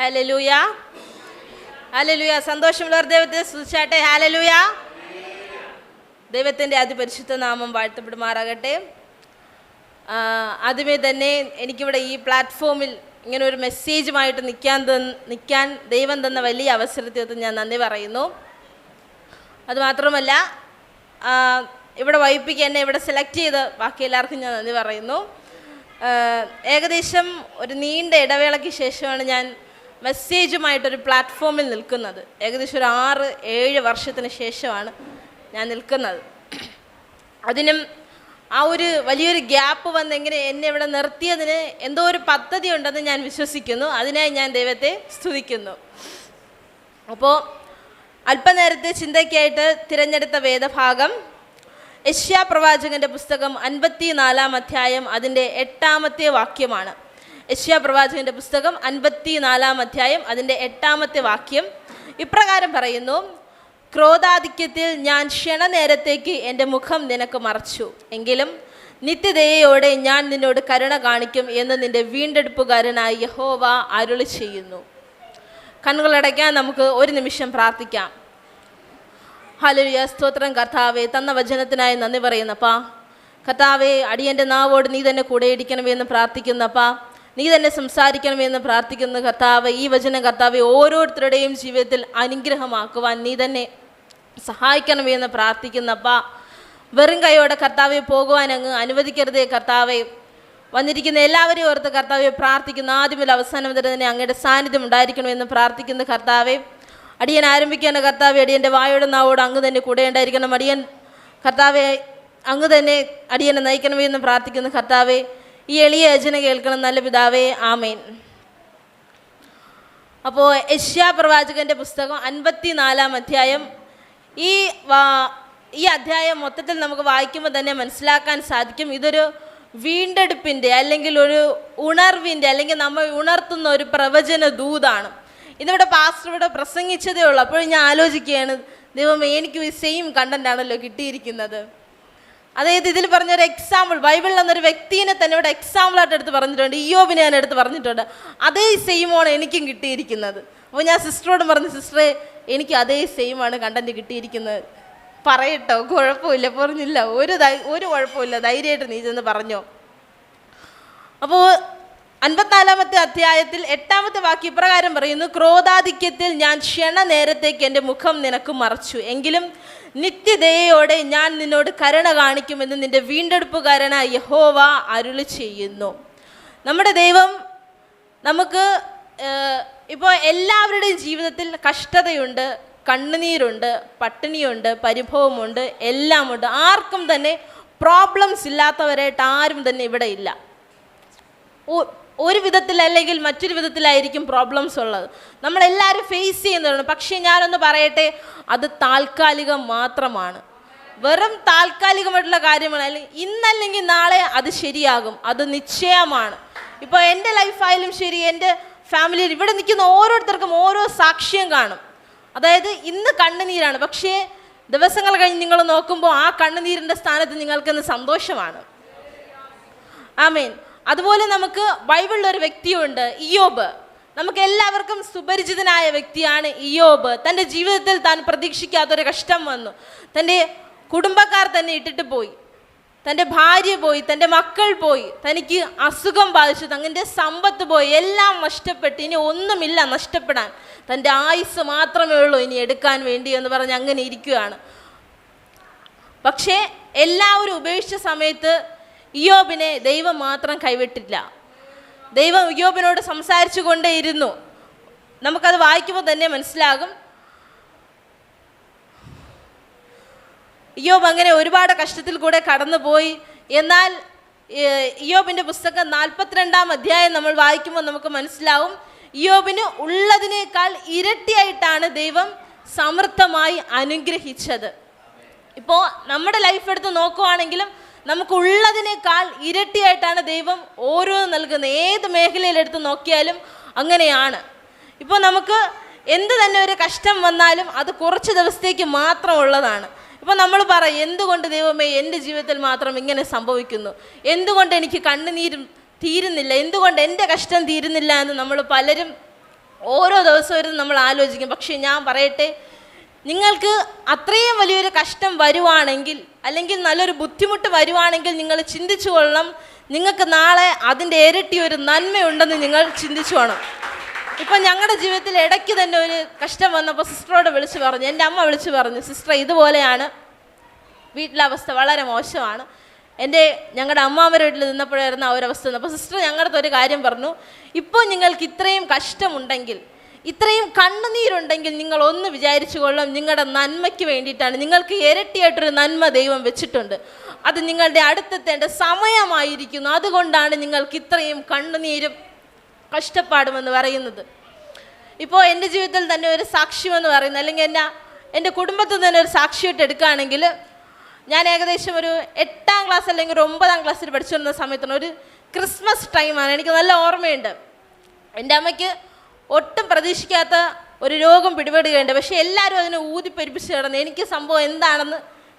Hallelujah hallelujah സന്തോഷമുള്ളവർ ദൈവത്തെ സൂചിച്ചാട്ടെ hallelujah ദൈവത്തിന്റെ അതിപരിശുദ്ധ നാമം വാഴ്ത്തപ്പെടുമാറാകട്ടെ. ആദ്യമേ തന്നെ എനിക്കിവിടെ ഈ പ്ലാറ്റ്ഫോമിൽ ഇങ്ങനെ ഒരു മെസ്സേജുമായിട്ട് നിൽക്കാൻ നിൽക്കാൻ ദൈവം തന്ന വലിയ അവസരത്തിൽ ഞാൻ നന്ദി പറയുന്നു. അതുമാത്രമല്ല ഇവിടെ വൈപ്പിക്ക് എന്നെ ഇവിടെ സെലക്ട് ചെയ്ത് ബാക്കി എല്ലാവർക്കും ഞാൻ നന്ദി പറയുന്നു. ഏകദേശം ഒരു നീണ്ട ഇടവേളയ്ക്ക് ശേഷമാണ് ഞാൻ മെസ്സേജുമായിട്ടൊരു പ്ലാറ്റ്ഫോമിൽ നിൽക്കുന്നത്. ഏകദേശം ഒരു ആറ് ഏഴ് വർഷത്തിന് ശേഷമാണ് ഞാൻ നിൽക്കുന്നത്. അതിനും ആ ഒരു വലിയൊരു ഗ്യാപ്പ് വന്ന് എങ്ങനെ എന്നെ ഇവിടെ നിർത്തിയതിന് എന്തോ ഒരു പദ്ധതി ഉണ്ടെന്ന് ഞാൻ വിശ്വസിക്കുന്നു. അതിനായി ഞാൻ ദൈവത്തെ സ്തുതിക്കുന്നു. അപ്പോൾ അല്പനേരത്തെ ചിന്തയ്ക്കായിട്ട് തിരഞ്ഞെടുത്ത വേദഭാഗം യശ്യാ പ്രവാചകന്റെ പുസ്തകം അൻപത്തി നാലാം അധ്യായം അതിന്റെ എട്ടാമത്തെ വാക്യമാണ്. യശ്യാ പ്രവാചകന്റെ പുസ്തകം അൻപത്തി നാലാം അധ്യായം അതിന്റെ എട്ടാമത്തെ വാക്യം. ഇപ്രകാരം പറയുന്നു ക്രോധാധിക്യത്തിൽ ഞാൻ ക്ഷണനേരത്തേക്ക് എന്റെ മുഖം നിനക്ക് മറച്ചു. എങ്കിലും നിത്യതയോടെ ഞാൻ നിന്നോട് കരുണ കാണിക്കും എന്ന് നിന്റെ വീണ്ടെടുപ്പുകാരനായി യഹോവ അരുളി ചെയ്യുന്നു. കണ്ണുകളടയ്ക്കാൻ നമുക്ക് ഒരു നിമിഷം പ്രാർത്ഥിക്കാം. ഹലരിയ സ്തോത്രം കർത്താവെ തന്ന വചനത്തിനായി നന്ദി പറയുന്നപ്പാ. കർത്താവെ അടിയന്റെ നാവോട് നീ തന്നെ കൂടെ ഇടിക്കണമെന്ന് പ്രാർത്ഥിക്കുന്നപ്പാ. നീ തന്നെ സംസാരിക്കണമെന്ന് പ്രാർത്ഥിക്കുന്ന കർത്താവ് ഈ വചനം കർത്താവ് ഓരോരുത്തരുടെയും ജീവിതത്തിൽ അനുഗ്രഹമാക്കുവാൻ നീ തന്നെ സഹായിക്കണമെന്ന് പ്രാർത്ഥിക്കുന്നപ്പാ വെറും കൈയോടെ കർത്താവെ പോകുവാൻ അങ്ങ് അനുവദിക്കരുതേ കർത്താവെ. വന്നിരിക്കുന്ന എല്ലാവരെയും ഓർത്ത് കർത്താവെ പ്രാർത്ഥിക്കുന്ന ആദ്യമിൽ അവസാനം വരെ തന്നെ അങ്ങയുടെ സാന്നിധ്യം ഉണ്ടായിരിക്കണമെന്ന് പ്രാർത്ഥിക്കുന്ന കർത്താവെ. അടിയൻ ആരംഭിക്കേണ്ട കർത്താവെ അടിയന്റെ വായോട് നാവോട് അങ്ങ് തന്നെ കൂടെ ഉണ്ടായിരിക്കണം. അടിയൻ കർത്താവെ അങ്ങ് തന്നെ അടിയനെ നയിക്കണമെന്ന് പ്രാർത്ഥിക്കുന്ന കർത്താവെ. ഈ എളിയ യജന കേൾക്കണം. നല്ല പിതാവേ ആമേൻ. അപ്പോൾ യശ്യാ പ്രവാചകന്റെ പുസ്തകം അൻപത്തി നാലാം അധ്യായം. ഈ ഈ അധ്യായം മൊത്തത്തിൽ നമുക്ക് വായിക്കുമ്പോൾ തന്നെ മനസ്സിലാക്കാൻ സാധിക്കും. ഇതൊരു വീണ്ടെടുപ്പിന്റെ അല്ലെങ്കിൽ ഒരു ഉണർവിന്റെ അല്ലെങ്കിൽ നമ്മൾ ഉണർത്തുന്ന ഒരു പ്രവചന ദൂതാണ്. ഇതിവിടെ പാസ്റ്റർ ഇവിടെ പ്രസംഗിച്ചതേ ഉള്ളൂ. അപ്പോൾ ഞാൻ ആലോചിക്കുകയാണ് ദൈവമേ എനിക്ക് ഈ സെയിം കണ്ടന്റ് ആണല്ലോ കിട്ടിയിരിക്കുന്നത്. അതായത് ഇതിൽ പറഞ്ഞൊരു എക്സാമ്പിൾ ബൈബിളിൽ എന്നൊരു വ്യക്തിനെ തന്നെ ഇവിടെ എക്സാമ്പിൾ ആയിട്ട് എടുത്ത് പറഞ്ഞിട്ടുണ്ട് ഇയോബിനെ ഞാൻ എടുത്ത് പറഞ്ഞിട്ടുണ്ട്. അതേ സെയിമാണ് എനിക്കും കിട്ടിയിരിക്കുന്നത്. അപ്പോൾ ഞാൻ സിസ്റ്ററോട് പറഞ്ഞു സിസ്റ്ററെ എനിക്ക് അതേ സെയിമാണ് കണ്ടന്റ് കിട്ടിയിരിക്കുന്നത്. പറയട്ടോ കുഴപ്പമില്ല പറഞ്ഞില്ല. ഒരു ഒരു കുഴപ്പമില്ല ധൈര്യമായിട്ട് നീ ചെന്ന് പറഞ്ഞോ. അപ്പോൾ അൻപത്തിനാലാമത്തെ അധ്യായത്തിൽ എട്ടാമത്തെ വാക്ക് ഇപ്രകാരം പറയുന്നു ക്രോധാധിക്യത്തിൽ ഞാൻ ക്ഷണ നേരത്തേക്ക് എന്റെ മുഖം നിനക്ക് മറച്ചു. എങ്കിലും നിത്യദയോടെ ഞാൻ നിന്നോട് കരുണ കാണിക്കുമെന്ന് നിന്റെ വീണ്ടെടുപ്പുകാരനായ യഹോവ അരുളി ചെയ്യുന്നു. നമ്മുടെ ദൈവം നമുക്ക് ഇപ്പോൾ എല്ലാവരുടെയും ജീവിതത്തിൽ കഷ്ടതയുണ്ട് കണ്ണുനീരുണ്ട് പട്ടിണിയുണ്ട് പരിഭവമുണ്ട് എല്ലാമുണ്ട്. ആർക്കും തന്നെ പ്രോബ്ലംസ് ഇല്ലാത്തവരായിട്ട് ആരും തന്നെ ഇവിടെ ഇല്ല. ഒരു വിധത്തിൽ അല്ലെങ്കിൽ മറ്റൊരു വിധത്തിലായിരിക്കും പ്രോബ്ലംസ് ഉള്ളത്. നമ്മളെല്ലാവരും ഫേസ് ചെയ്യുന്നതാണ് പക്ഷേ ഞാനൊന്ന് പറയട്ടെ അത് താൽക്കാലികം മാത്രമാണ്. വെറും താൽക്കാലികമായിട്ടുള്ള കാര്യമാണ്. അല്ലെങ്കിൽ ഇന്നല്ലെങ്കിൽ നാളെ അത് ശരിയാകും. അത് നിശ്ചയമാണ്. ഇപ്പോൾ എന്റെ ലൈഫായാലും ശരി എന്റെ ഫാമിലിയിൽ ഇവിടെ നിൽക്കുന്ന ഓരോരുത്തർക്കും ഓരോ സാക്ഷ്യം കാണും. അതായത് ഇന്ന് കണ്ണുനീരാണ്. പക്ഷേ ദിവസങ്ങൾ കഴിഞ്ഞ് നിങ്ങൾ നോക്കുമ്പോൾ ആ കണ്ണുനീരിന്റെ സ്ഥാനത്ത് നിങ്ങൾക്കിന്ന് സന്തോഷമാണ്. ആമേൻ. അതുപോലെ നമുക്ക് ബൈബിളിൽ ഒരു വ്യക്തിയുണ്ട് ഇയോബ് നമുക്ക് എല്ലാവർക്കും സുപരിചിതനായ വ്യക്തിയാണ് ഇയോബ് തന്റെ ജീവിതത്തിൽ താൻ പ്രതീക്ഷിക്കാത്തൊരു കഷ്ടം വന്നു. തന്റെ കുടുംബക്കാർ തന്നെ ഇട്ടിട്ട് പോയി. തന്റെ ഭാര്യ പോയി തന്റെ മക്കൾ പോയി. തനിക്ക് അസുഖം ബാധിച്ചു തന്റെ സമ്പത്ത് പോയി. എല്ലാം നഷ്ടപ്പെട്ട് ഇനി ഒന്നുമില്ല നഷ്ടപ്പെടാൻ. തന്റെ ആയുസ് മാത്രമേ ഉള്ളൂ ഇനി എടുക്കാൻ വേണ്ടി എന്ന് പറഞ്ഞ് അങ്ങനെ ഇരിക്കുകയാണ്. പക്ഷേ എല്ലാവരും ഉപേക്ഷിച്ച സമയത്ത് ഇയോബിനെ ദൈവം മാത്രം കൈവിട്ടില്ല. ദൈവം ഇയോബിനോട് സംസാരിച്ചു കൊണ്ടേയിരുന്നു നമുക്കത് വായിക്കുമ്പോൾ തന്നെ മനസ്സിലാകും. ഇയോബ് അങ്ങനെ ഒരുപാട് കഷ്ടത്തിൽ കൂടെ കടന്നുപോയി. എന്നാൽ ഇയോബിന്റെ പുസ്തകം നാൽപ്പത്തിരണ്ടാം അധ്യായം നമ്മൾ വായിക്കുമ്പോൾ നമുക്ക് മനസ്സിലാവും. ഇയോബിന് ഉള്ളതിനേക്കാൾ ഇരട്ടിയായിട്ടാണ് ദൈവം സമൃദ്ധമായി അനുഗ്രഹിച്ചത്. ഇപ്പോൾ നമ്മുടെ ലൈഫ് എടുത്ത് നോക്കുവാണെങ്കിലും നമുക്ക് ഉള്ളതിനേക്കാൾ ഇരട്ടിയായിട്ടാണ് ദൈവം ഓരോ നൽകുന്നത് ഏത് മേഖലയിലെടുത്ത് നോക്കിയാലും അങ്ങനെയാണ്. ഇപ്പോൾ നമുക്ക് എന്ത് തന്നെ ഒരു കഷ്ടം വന്നാലും അത് കുറച്ച് ദിവസത്തേക്ക് മാത്രം ഉള്ളതാണ്. നമ്മൾ പറയും എന്തുകൊണ്ട് ദൈവമേ എന്റെ ജീവിതത്തിൽ മാത്രം ഇങ്ങനെ സംഭവിക്കുന്നു? എന്തുകൊണ്ട് എനിക്ക് കണ്ണുനീരും തീരുന്നില്ല? എന്തുകൊണ്ട് എന്റെ കഷ്ടം തീരുന്നില്ല? എന്ന് നമ്മൾ പലരും ഓരോ ദിവസവും നമ്മൾ ആലോചിക്കും. പക്ഷേ ഞാൻ പറയട്ടെ നിങ്ങൾക്ക് അത്രയും വലിയൊരു കഷ്ടം വരുവാണെങ്കിൽ അല്ലെങ്കിൽ നല്ലൊരു ബുദ്ധിമുട്ട് വരുവാണെങ്കിൽ നിങ്ങൾ ചിന്തിച്ചു കൊള്ളണം. നിങ്ങൾക്ക് നാളെ അതിന്റെ ഇരട്ടി ഒരു നന്മയുണ്ടെന്ന് നിങ്ങൾ ചിന്തിച്ചു വേണം ഇപ്പം ഞങ്ങളുടെ ജീവിതത്തിൽ ഇടയ്ക്ക് തന്നെ ഒരു കഷ്ടം വന്നപ്പോൾ സിസ്റ്ററോട് വിളിച്ചു പറഞ്ഞു എന്റെ അമ്മ വിളിച്ചു പറഞ്ഞു സിസ്റ്റർ ഇതുപോലെയാണ്. വീട്ടിലെ അവസ്ഥ വളരെ മോശമാണ്. എന്റെ ഞങ്ങളുടെ അമ്മാവരുടെ വീട്ടിൽ നിന്നപ്പോഴായിരുന്നു ആ ഒരു അവസ്ഥ അപ്പോൾ സിസ്റ്റർ ഞങ്ങളുടെ ഒരു കാര്യം പറഞ്ഞു ഇപ്പോൾ നിങ്ങൾക്ക് ഇത്രയും കഷ്ടമുണ്ടെങ്കിൽ ഇത്രയും കണ്ണുനീരുണ്ടെങ്കിൽ നിങ്ങൾ ഒന്ന് വിചാരിച്ചു കൊള്ളും. നിങ്ങളുടെ നന്മയ്ക്ക് വേണ്ടിയിട്ടാണ്. നിങ്ങൾക്ക് ഇരട്ടിയായിട്ടൊരു നന്മ ദൈവം വെച്ചിട്ടുണ്ട്. അത് നിങ്ങളുടെ അടുത്തെത്തേണ്ട സമയമായിരിക്കുന്നു. അതുകൊണ്ടാണ് നിങ്ങൾക്ക് ഇത്രയും കണ്ണുനീരും കഷ്ടപ്പാടുമെന്ന് പറയുന്നത്. ഇപ്പോൾ എന്റെ ജീവിതത്തിൽ തന്നെ ഒരു സാക്ഷ്യമെന്ന് പറയുന്നത്. അല്ലെങ്കിൽ എന്റെ എന്റെ കുടുംബത്തിൽ തന്നെ ഒരു സാക്ഷ്യമായിട്ട് എടുക്കുകയാണെങ്കിൽ ഞാൻ ഏകദേശം ഒരു എട്ടാം ക്ലാസ് അല്ലെങ്കിൽ ഒരു ഒമ്പതാം ക്ലാസ്സിൽ പഠിച്ചുകൊണ്ടിരുന്ന സമയത്താണ് ഒരു ക്രിസ്മസ് ടൈമാണ്. എനിക്ക് നല്ല ഓർമ്മയുണ്ട്. എന്റെ അമ്മയ്ക്ക് ഒട്ടും പ്രതീക്ഷിക്കാത്ത ഒരു രോഗം പിടിപെടുകയുണ്ട്. പക്ഷേ എല്ലാവരും അതിനെ ഊതിപ്പെരിപ്പിച്ച് കിടന്ന് എനിക്ക് സംഭവം എന്താണെന്ന്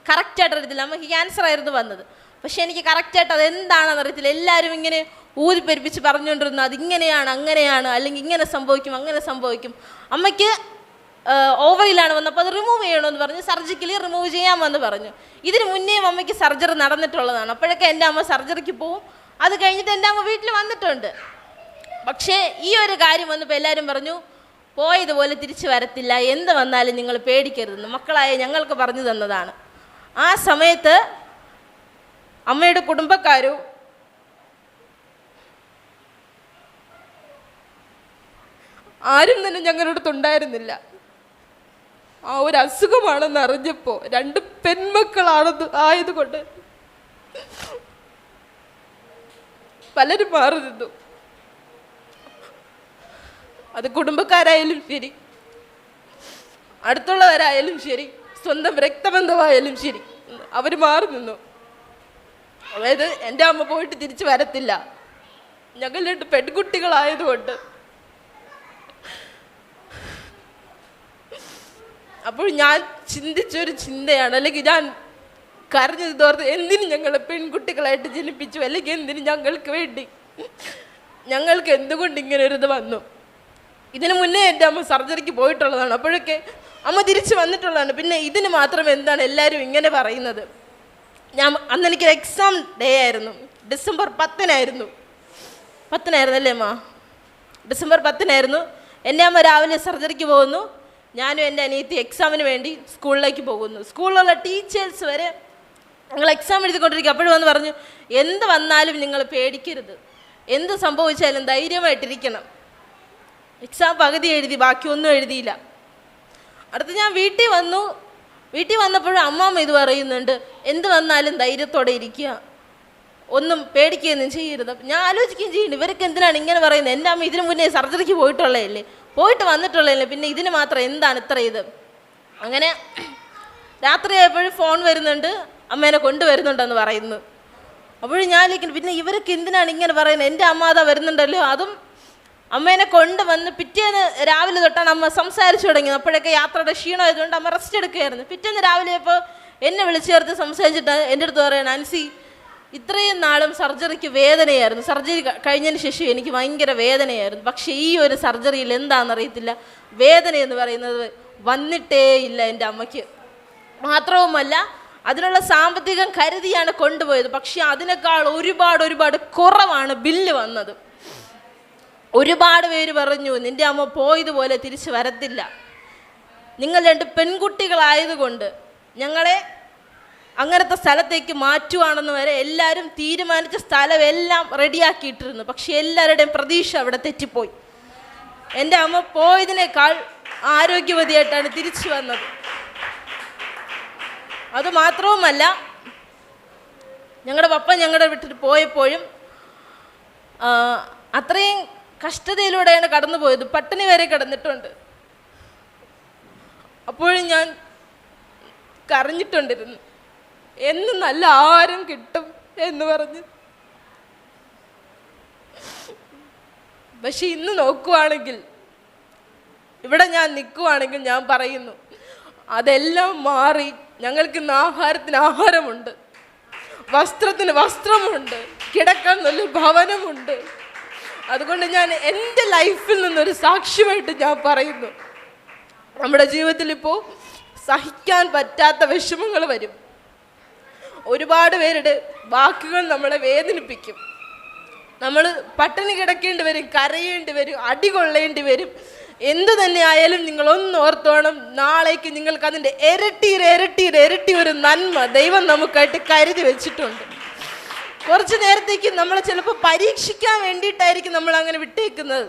കറക്റ്റായിട്ട് അറിയത്തില്ല. നമുക്ക് ക്യാൻസർ ആയിരുന്നു വന്നത്. പക്ഷേ എനിക്ക് കറക്റ്റായിട്ട് അത് എന്താണെന്ന് അറിയത്തില്ല. എല്ലാവരും ഇങ്ങനെ ഊതിപ്പെരിപ്പിച്ച് പറഞ്ഞുകൊണ്ടിരുന്നു. അതിങ്ങനെയാണ് അങ്ങനെയാണ് അല്ലെങ്കിൽ ഇങ്ങനെ സംഭവിക്കും അങ്ങനെ സംഭവിക്കും. അമ്മയ്ക്ക് ഓവറിലാണ് വന്നപ്പോൾ അത് റിമൂവ് ചെയ്യണമെന്ന് പറഞ്ഞ്. സർജിക്കലി റിമൂവ് ചെയ്യാമെന്ന് പറഞ്ഞു. ഇതിന് മുന്നേയും അമ്മയ്ക്ക് സർജറി നടന്നിട്ടുള്ളതാണ്. അപ്പോഴൊക്കെ എന്റെ അമ്മ സർജറിക്ക് പോവും. അത് കഴിഞ്ഞിട്ട് എന്റെ അമ്മ വീട്ടിൽ വന്നിട്ടുണ്ട്. പക്ഷേ ഈ ഒരു കാര്യം വന്നപ്പോൾ എല്ലാവരും പറഞ്ഞു പോയതുപോലെ തിരിച്ചു വരത്തില്ല. എന്ത് വന്നാലും നിങ്ങൾ പേടിക്കരുതെന്ന്. മക്കളായ ഞങ്ങൾക്ക് പറഞ്ഞു തന്നതാണ്. ആ സമയത്ത് അമ്മയുടെ കുടുംബക്കാരും ആരും തന്നെ ഞങ്ങളുടെ അടുത്തുണ്ടായിരുന്നില്ല ആ ഒരു അസുഖമാണെന്ന് അറിഞ്ഞപ്പോൾ രണ്ട് പെൺമക്കളാണെന്ന് ആയതുകൊണ്ട് പലരും മാറി നിന്നു. അത് കുടുംബക്കാരായാലും ശരി. അടുത്തുള്ളവരായാലും ശരി. സ്വന്തം രക്തബന്ധമായാലും ശരി. അവർ മാറി നിന്നു. അതായത് എന്റെ അമ്മ പോയിട്ട് തിരിച്ചു വരത്തില്ല. ഞങ്ങൾ രണ്ട് പെൺകുട്ടികളായതുകൊണ്ട്. അപ്പോൾ ഞാൻ ചിന്തിച്ചൊരു ചിന്തയാണ്. അല്ലെങ്കിൽ ഞാൻ കരഞ്ഞത് തോർത്ത് എന്തിനും ഞങ്ങളെ പെൺകുട്ടികളായിട്ട് ജനിപ്പിച്ചു? അല്ലെങ്കിൽ എന്തിനും ഞങ്ങൾക്ക് വേണ്ടി? ഞങ്ങൾക്ക് എന്തുകൊണ്ട് ഇങ്ങനെ ഒരു ഇത് വന്നു? ഇതിനു മുന്നേ എന്റെ അമ്മ സർജറിക്ക് പോയിട്ടുള്ളതാണ്. അപ്പോഴൊക്കെ അമ്മ തിരിച്ചു വന്നിട്ടുള്ളതാണ്. പിന്നെ ഇതിന് മാത്രം എന്താണ് എല്ലാവരും ഇങ്ങനെ പറയുന്നത്? ഞാൻ അന്ന് എനിക്കൊരു എക്സാം ഡേ ആയിരുന്നു. ഡിസംബർ പത്തിനായിരുന്നു. പത്തിനായിരുന്നു അല്ലേ അമ്മ? ഡിസംബർ പത്തിനായിരുന്നു. എന്റെ അമ്മ രാവിലെ സർജറിക്ക് പോകുന്നു. ഞാനും എന്റെ അനിയത്തി എക്സാമിന് വേണ്ടി സ്കൂളിലേക്ക് പോകുന്നു. സ്കൂളിലുള്ള ടീച്ചേഴ്സ് വരെ ഞങ്ങൾ എക്സാം എഴുതിക്കൊണ്ടിരിക്കുക. അപ്പോഴും വന്ന് പറഞ്ഞു എന്ത് വന്നാലും നിങ്ങൾ പേടിക്കരുത്. എന്ത് സംഭവിച്ചാലും ധൈര്യമായിട്ടിരിക്കണം. എക്സാം പകുതി എഴുതി ബാക്കിയൊന്നും എഴുതിയില്ല. അടുത്ത് ഞാൻ വീട്ടിൽ വന്നു. വീട്ടിൽ വന്നപ്പോഴും അമ്മാമ്മ ഇത് പറയുന്നുണ്ട്. എന്ത് വന്നാലും ധൈര്യത്തോടെ ഇരിക്കുക. ഒന്നും പേടിക്കുകയൊന്നും ചെയ്യരുത്. ഞാൻ ആലോചിക്കുകയും ചെയ്യുന്നു ഇവരൊക്കെ എന്തിനാണ് ഇങ്ങനെ പറയുന്നത്? എന്റെ അമ്മ ഇതിനു മുന്നേ സർജറിക്ക് പോയിട്ടുള്ളതല്ലേ? പോയിട്ട് വന്നിട്ടുള്ളതല്ലേ? പിന്നെ ഇതിന് മാത്രം എന്താണ് ഇത്ര ഇത്? അങ്ങനെ രാത്രിയായപ്പോഴും ഫോൺ വരുന്നുണ്ട്. അമ്മേനെ കൊണ്ടുവരുന്നുണ്ടെന്ന് പറയുന്നു. അപ്പോഴും ഞാൻ പിന്നെ ഇവരൊക്കെ എന്തിനാണ് ഇങ്ങനെ പറയുന്നത്? എന്റെ അമ്മ അതാ വരുന്നുണ്ടല്ലോ. അതും അമ്മേനെ കൊണ്ടുവന്ന് പിറ്റേന്ന് രാവിലെ തൊട്ടാണ് അമ്മ സംസാരിച്ചു തുടങ്ങിയത്. അപ്പോഴൊക്കെ യാത്രയുടെ ക്ഷീണമായതുകൊണ്ട് അമ്മ റെസ്റ്റ് എടുക്കുകയായിരുന്നു. പിറ്റേന്ന് രാവിലെ ഇപ്പോൾ എന്നെ വിളിച്ചു ചേർത്ത് സംസാരിച്ചിട്ട് എന്റെ അടുത്ത് പറയണം അൻസി ഇത്രയും നാളും സർജറിക്ക് വേദനയായിരുന്നു. സർജറി കഴിഞ്ഞതിന് ശേഷം എനിക്ക് ഭയങ്കര വേദനയായിരുന്നു. പക്ഷേ ഈ ഒരു സർജറിയിൽ എന്താണെന്നറിയത്തില്ല. വേദന എന്ന് പറയുന്നത് വന്നിട്ടേ ഇല്ല എന്റെ അമ്മയ്ക്ക്. മാത്രവുമല്ല അതിനുള്ള സാമ്പത്തികം കരുതിയാണ് കൊണ്ടുപോയത്. പക്ഷേ അതിനേക്കാൾ ഒരുപാട് ഒരുപാട് കുറവാണ് ബില്ല് വന്നത്. ഒരുപാട് പേര് പറഞ്ഞു നിന്റെ അമ്മ പോയതുപോലെ തിരിച്ചു വരത്തില്ല. നിങ്ങൾ രണ്ട് പെൺകുട്ടികളായതുകൊണ്ട് ഞങ്ങളെ അങ്ങനത്തെ സ്ഥലത്തേക്ക് മാറ്റുവാണെന്ന് വരെ എല്ലാവരും തീരുമാനിച്ച സ്ഥലം എല്ലാം റെഡിയാക്കിയിട്ടിരുന്നു. പക്ഷെ എല്ലാവരുടെയും പ്രതീക്ഷ അവിടെ തെറ്റിപ്പോയി. എന്റെ അമ്മ പോയതിനേക്കാൾ ആരോഗ്യവതിയായിട്ടാണ് തിരിച്ചു വന്നത്. അതുമാത്രവുമല്ല ഞങ്ങളുടെ പപ്പ ഞങ്ങളുടെ വീട്ടിൽ പോയപ്പോഴും അത്രയും കഷ്ടതയിലൂടെയാണ് കടന്നു പോയത്. പട്ടിണി വരെ കിടന്നിട്ടുണ്ട്. അപ്പോഴും ഞാൻ കരഞ്ഞിട്ടുണ്ടിരുന്നു. എന്ന് നല്ല ആഹാരം കിട്ടും എന്ന് പറഞ്ഞ്. പക്ഷെ ഇന്ന് നോക്കുവാണെങ്കിൽ ഇവിടെ ഞാൻ നിൽക്കുവാണെങ്കിൽ ഞാൻ പറയുന്നു അതെല്ലാം മാറി ഞങ്ങൾക്ക് ഇന്ന് ആഹാരത്തിന് ആഹാരമുണ്ട്. വസ്ത്രത്തിന് വസ്ത്രമുണ്ട്. കിടക്കാൻ നല്ല ഭവനമുണ്ട്. അതുകൊണ്ട് ഞാൻ എന്റെ ലൈഫിൽ നിന്നൊരു സാക്ഷ്യമായിട്ട് ഞാൻ പറയുന്നു. നമ്മുടെ ജീവിതത്തിൽ ഇപ്പോൾ സഹിക്കാൻ പറ്റാത്ത വിഷമങ്ങൾ വരും. ഒരുപാട് പേരുടെ വാക്കുകൾ നമ്മളെ വേദനിപ്പിക്കും. നമ്മൾ പട്ടിണി കിടക്കേണ്ടി വരും കരയേണ്ടി വരും അടി കൊള്ളേണ്ടി വരും. എന്തു തന്നെ ആയാലും നിങ്ങൾ ഒന്ന് ഓർത്തോണം നാളേക്ക് നിങ്ങൾക്ക് അതിന്റെ ഇരട്ടിയിൽ ഇരട്ടിയിൽ ഇരട്ടി ഒരു നന്മ ദൈവം നമുക്കായിട്ട് കരുതി വെച്ചിട്ടുണ്ട്. കുറച്ച് നേരത്തേക്ക് നമ്മൾ ചിലപ്പോൾ പരീക്ഷിക്കാൻ വേണ്ടിയിട്ടായിരിക്കും നമ്മൾ അങ്ങനെ വിട്ടേക്കുന്നത്.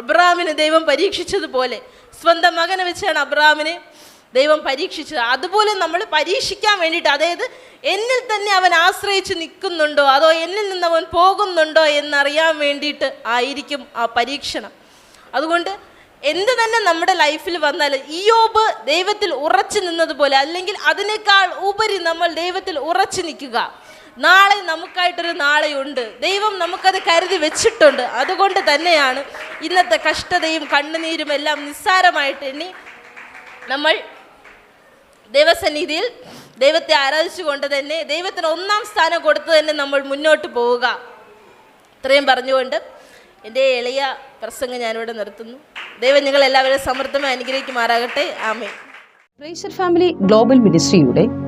അബ്രാമിനെ ദൈവം പരീക്ഷിച്ചതുപോലെ സ്വന്തം മകനെ വെച്ചാണ് അബ്രാമിനെ ദൈവം പരീക്ഷിച്ചത്. അതുപോലെ നമ്മൾ പരീക്ഷിക്കാൻ വേണ്ടിയിട്ട് അതായത് എന്നിൽ തന്നെ അവൻ ആശ്രയിച്ച് നിൽക്കുന്നുണ്ടോ അതോ എന്നിൽ നിന്ന് അവൻ പോകുന്നുണ്ടോ എന്നറിയാൻ വേണ്ടിയിട്ട് ആയിരിക്കും ആ പരീക്ഷണം. അതുകൊണ്ട് എന്ത് തന്നെ നമ്മുടെ ലൈഫിൽ വന്നാലും യോബ് ദൈവത്തിൽ ഉറച്ചു നിന്നതുപോലെ അല്ലെങ്കിൽ അതിനേക്കാൾ ഉപരി നമ്മൾ ദൈവത്തിൽ ഉറച്ചു നിൽക്കുക. നാളെ നമുക്കായിട്ടൊരു നാളെയുണ്ട്. ദൈവം നമുക്കത് കരുതി വെച്ചിട്ടുണ്ട്. അതുകൊണ്ട് തന്നെയാണ് ഇന്നത്തെ കഷ്ടതയും കണ്ണുനീരും എല്ലാം നിസ്സാരമായിട്ട് എണ്ണി നമ്മൾ ദൈവസന്നിധിയിൽ ദൈവത്തെ ആരാധിച്ചുകൊണ്ട് തന്നെ ദൈവത്തിന് ഒന്നാം സ്ഥാനം കൊടുത്തു തന്നെ നമ്മൾ മുന്നോട്ട് പോവുക. ഇത്രയും പറഞ്ഞുകൊണ്ട് എന്റെ എളിയ പ്രസംഗം ഞാനിവിടെ നിർത്തുന്നു. ദൈവം നിങ്ങൾ എല്ലാവരും സമൃദ്ധമായി അനുഗ്രഹിക്കുമാറാകട്ടെ. ആമേ ഫാമിലി ഗ്ലോബൽ മിനിസ്ട്രിയുടെ